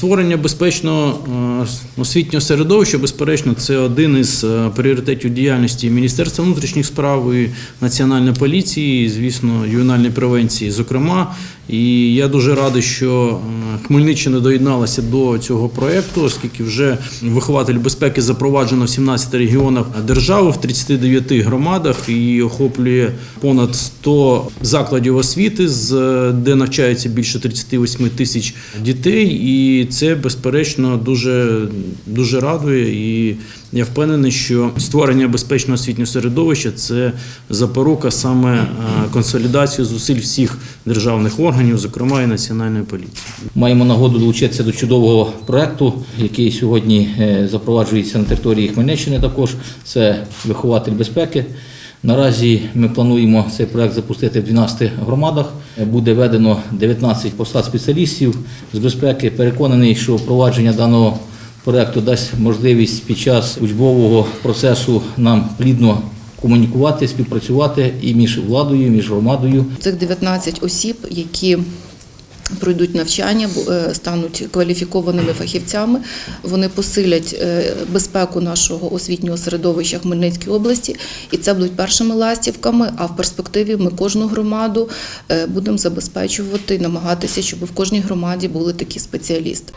Створення безпечного е, освітнього середовища, безперечно, це один із е, пріоритетів діяльності Міністерства внутрішніх справ і Національної поліції, і, звісно, ювенальної превенції, зокрема. І я дуже радий, що е, Хмельниччина доєдналася до цього проєкту, оскільки вже вихователь безпеки запроваджено в 17 регіонах держави, в 39 громадах і охоплює понад 100 закладів освіти, де навчається більше 38 тисяч дітей. І це безперечно дуже, дуже радує. І я впевнений, що створення безпечного освітнього середовища це запорука саме е, консолідації зусиль всіх державних органів, зокрема і національної поліції. Маємо нагоду долучитися до чудового проекту, який сьогодні е, запроваджується на території Хмельниччини. Також це вихователь безпеки. Наразі ми плануємо цей проект запустити в 12 громадах. Буде введено 19 посад спеціалістів з безпеки. Переконаний, що впровадження даного проекту дасть можливість під час учбового процесу нам плідно комунікувати, співпрацювати і між владою, і між громадою. Цих 19 осіб, які пройдуть навчання, е, стануть кваліфікованими фахівцями. Вони посилять е, безпеку нашого освітнього середовища Хмельницької області, і це будуть першими ластівками. А в перспективі ми кожну громаду е, будемо забезпечувати намагатися, щоб в кожній громаді були такі спеціалісти.